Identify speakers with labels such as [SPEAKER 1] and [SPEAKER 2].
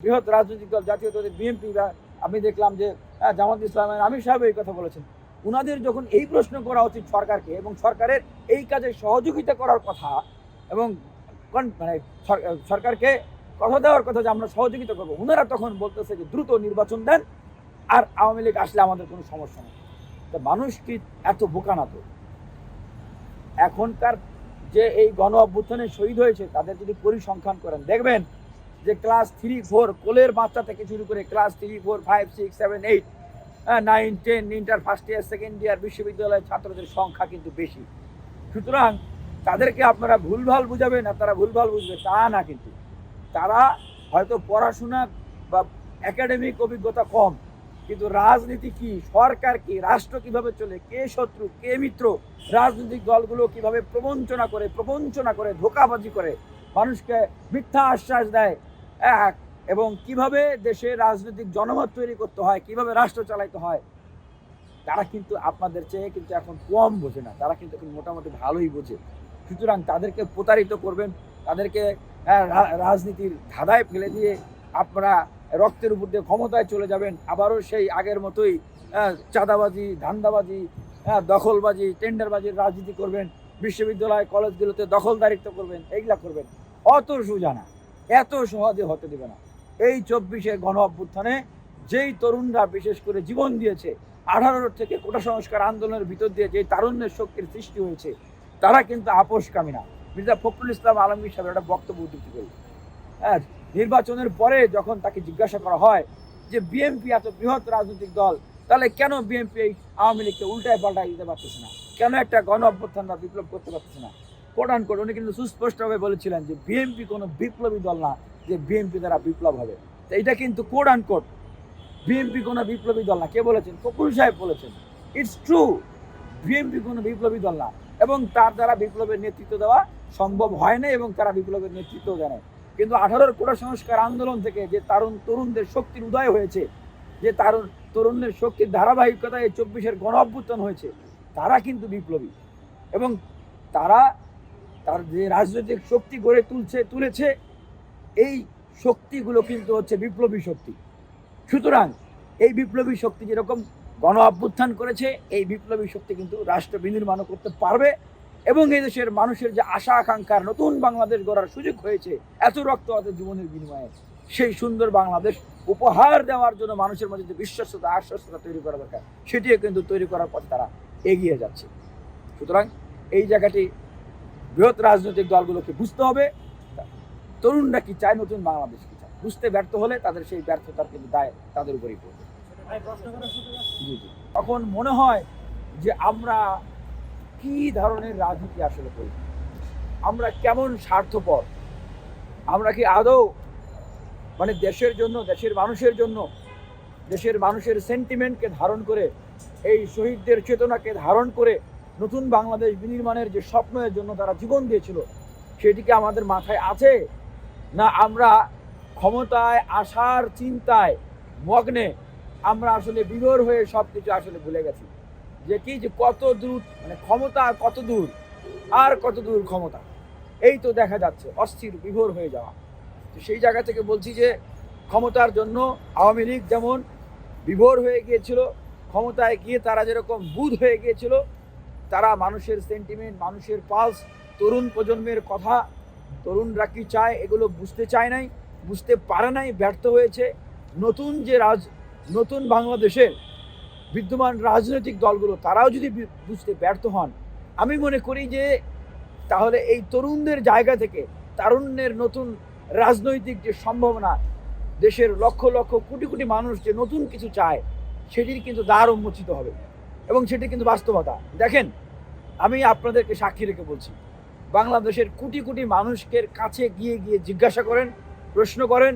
[SPEAKER 1] বৃহৎ রাজনৈতিক দল জাতীয় দলের বিএনপি বা আমি দেখলাম যে আহ, জামাত ইসলামের আমির সাহেব এই কথা বলেছেন। উনাদের যখন এই প্রশ্ন করা উচিত সরকারকে এবং সরকারের এই কাজে সহযোগিতা করার কথা এবং মানে সরকারকে কথা দেওয়ার কথা যে আমরা সহযোগিতা করব ওনারা তখন বলতেছে যে দ্রুত নির্বাচন দেন আর আওয়ামী লীগ আসলে আমাদের কোনো সমস্যা নেই। তো মানুষ কি এত বোকা না তো? এখনকার যে এই গণ অভ্যুত্থানে শহীদ হয়েছে তাদের যদি পরিসংখ্যান করেন দেখবেন যে ক্লাস থ্রি ফোর কোলের বাচ্চা থেকে শুরু করে class three four five six seven eight nine ten inter first year second year বিশ্ববিদ্যালয়ের ছাত্রদের সংখ্যা কিন্তু বেশি। সুতরাং তাদেরকে আপনারা ভুলভাল বুঝাবেন না তারা ভুলভাল বুঝবে, তা না কিন্তু। তারা হয়তো পড়াশোনা বা একাডেমিক অভিজ্ঞতা কম, কিন্তু রাজনীতি কি, সরকার কি, রাষ্ট্র কীভাবে চলে, কে শত্রু, কে মিত্র, রাজনৈতিক দলগুলো কীভাবে প্রবঞ্চনা করে প্রবঞ্চনা করে, ধোকাবাজি করে, মানুষকে মিথ্যা আশ্বাস দেয় এক এবং কীভাবে দেশে রাজনৈতিক জনমত তৈরি করতে হয় কীভাবে রাষ্ট্র চালাইতে হয় তারা কিন্তু আপনাদের চেয়ে কিন্তু এখন কম বোঝে না। তারা কিন্তু এখন মোটামুটি ভালোই বোঝে। সুতরাং তাদেরকে প্রতারিত করবেন তাদেরকে রা- রাজনীতির ধাঁধায় ফেলে দিয়ে আপনারা রক্তের উপর দিয়ে ক্ষমতায় চলে যাবেন। আবারও সেই আগের মতোই আহ, চাঁদাবাজি ধান্দাবাজি হ্যাঁ দখলবাজি টেন্ডারবাজির রাজনীতি করবেন বিশ্ববিদ্যালয় কলেজগুলোতে দখলদারিত্ব করবেন এইগুলা করবেন। অত সোজা না এত সহজে হতে দেবে না। এই চব্বিশে গণ অভ্যুত্থানে যেই তরুণরা বিশেষ করে জীবন দিয়েছে, আঠারো থেকে কোটা সংস্কার আন্দোলনের ভিতর দিয়ে যে তারুণ্যের শক্তির সৃষ্টি হয়েছে, তারা কিন্তু আপোষকামী না। মির্জা ফখরুল ইসলাম আলমগীর সাহেব একটা বক্তব্য উদ্ধৃতি করি হ্যাঁ নির্বাচনের পরে যখন তাকে জিজ্ঞাসা করা হয় যে, বিএনপি এত বৃহৎ রাজনৈতিক দল, তাহলে কেন বিএনপি আওয়ামী লীগকে উল্টায় পাল্টায় দিতে পারতেছে না? কেন একটা গণ অভ্যুত্থান বা বিপ্লব করতে পারতেছে না? কোট আন কোট উনি কিন্তু সুস্পষ্টভাবে বলেছিলেন যে বিএনপি কোনো বিপ্লবী দল না, যে বিএনপি দ্বারা বিপ্লব হবে। তো এটা কিন্তু কোট আন কোট বিএনপি কোনো বিপ্লবী দল না। কে বলেছেন? ফখরুল সাহেব বলেছেন। ইটস ট্রু বিএনপি কোনো বিপ্লবী দল না। এবং তার দ্বারা বিপ্লবের নেতৃত্ব দেওয়া সম্ভব হয় না এবং তারা বিপ্লবের নেতৃত্ব জানে কিন্তু আঠারোর কোটা সংস্কার আন্দোলন থেকে যে তারুণ তরুণদের শক্তির উদয় হয়েছে, যে তারুণ তরুণদের শক্তির ধারাবাহিকতায় চব্বিশের গণ অভ্যুত্থান হয়েছে, তারা কিন্তু বিপ্লবী। এবং তারা তার যে রাজনৈতিক শক্তি গড়ে তুলছে, তুলেছে, এই শক্তিগুলো কিন্তু হচ্ছে বিপ্লবী শক্তি। সুতরাং এই বিপ্লবী শক্তি যেরকম গণ অভ্যুত্থান করেছে, এই বিপ্লবী শক্তি কিন্তু রাষ্ট্র বিনির্মাণও করতে পারবে এবং এই দেশের মানুষের যে আশা আকাঙ্ক্ষার নতুন বাংলাদেশ গড়ার সুযোগ হয়েছে, এত রক্ত এত জীবনের বিনিময়ে, সেই সুন্দর বাংলাদেশ উপহার দেওয়ার জন্য মানুষের মধ্যে যে বিশ্বস্ততা, আশ্বস্ততা তৈরি করা দরকার, সেটিও কিন্তু তৈরি করার পথে তারা এগিয়ে যাচ্ছে। সুতরাং এই জায়গাটি বৃহৎ রাজনৈতিক দলগুলোকে বুঝতে হবে। তরুণরা কি চায় নতুন বাংলাদেশ কি চায়? বুঝতে ব্যর্থ হলে তাদের সেই ব্যর্থতার কিন্তু দায় তাদের উপরেই পড়বে। জি জি। তখন মনে হয় যে আমরা কি ধরনের রাজনীতি আসলে করি? আমরা কেমন স্বার্থপর? আমরা কি আদৌ মানে দেশের জন্য দেশের মানুষের জন্য দেশের মানুষের সেন্টিমেন্টকে ধারণ করে এই শহীদদের চেতনাকে ধারণ করে নতুন বাংলাদেশ বিনির্মাণের যে স্বপ্নের জন্য তারা জীবন দিয়েছিল সেটিকে আমাদের মাথায় আছে? না আমরা ক্ষমতায় আসার চিন্তায় মগ্নে আমরা আসলে বিভোর হয়ে সব কিছু আসলে ভুলে গেছি? যে কি যে কত দূর মানে ক্ষমতা কত দূর, আর কত দূর ক্ষমতা? এই তো দেখা যাচ্ছে, অস্থির, বিভোর হয়ে যাওয়া। তো সেই জায়গা থেকে বলছি যে, ক্ষমতার জন্য আওয়ামী লীগ যেমন বিভোর হয়ে গিয়েছিল, ক্ষমতায় গিয়ে তারা যেরকম বুধ হয়ে গিয়েছিল তারা মানুষের সেন্টিমেন্ট মানুষের পালস তরুণ প্রজন্মের কথা, তরুণরা কি চায় এগুলো বুঝতে চায় নাই, বুঝতে পারে নাই, ব্যর্থ হয়েছে। নতুন যে রাজ, নতুন বাংলাদেশের বিদ্যমান রাজনৈতিক দলগুলো, তারাও যদি বুঝতে ব্যর্থ হন, আমি মনে করি যে তাহলে এই তরুণদের জায়গা থেকে, তারুণ্যের নতুন রাজনৈতিক যে সম্ভাবনা, দেশের লক্ষ লক্ষ কোটি কোটি মানুষ যে নতুন কিছু চায়, সেটির কিন্তু দ্বার উন্মোচিত হবে এবং সেটি কিন্তু বাস্তবতা। দেখেন আমি আপনাদেরকে সাক্ষী রেখে বলছি, বাংলাদেশের কোটি কোটি মানুষকে কাছে গিয়ে গিয়ে জিজ্ঞাসা করেন, প্রশ্ন করেন